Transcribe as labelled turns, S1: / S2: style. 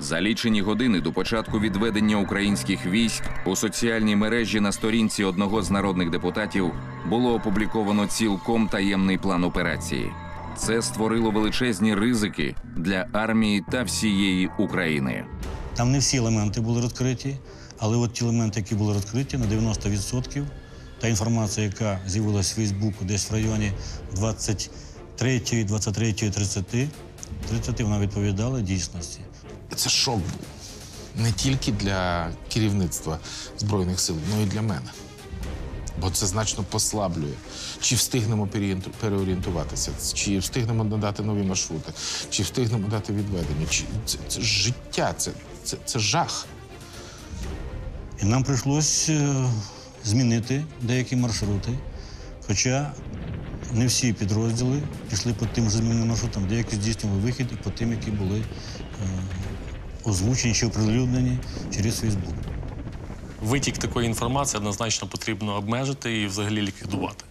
S1: За лічені години до початку відведення українських військ у соціальній мережі на сторінці одного з народних депутатів було опубліковано цілком таємний план операції. Це створило величезні ризики для армії та всієї України.
S2: Там не всі елементи були розкриті, але от ті елементи, які були розкриті на 90%, та інформація, яка з'явилась в Фейсбуку десь в районі 23, 23, 30, 30 вона відповідала дійсності.
S3: Це шок був не тільки для керівництва Збройних сил, але й для мене. Бо це значно послаблює. Чи встигнемо переорієнтуватися, чи встигнемо надати нові маршрути, чи встигнемо дати відведення. Чи це, це життя, це, це, це жах.
S2: І нам прийшлось е, змінити деякі маршрути. Хоча не всі підрозділи пішли по тим змінним маршрутам, деякі здійснювали вихід і по тим, які були е, озвучені чи оприлюднені через Фейсбук.
S4: Витік такої інформації однозначно потрібно обмежити і взагалі ліквідувати.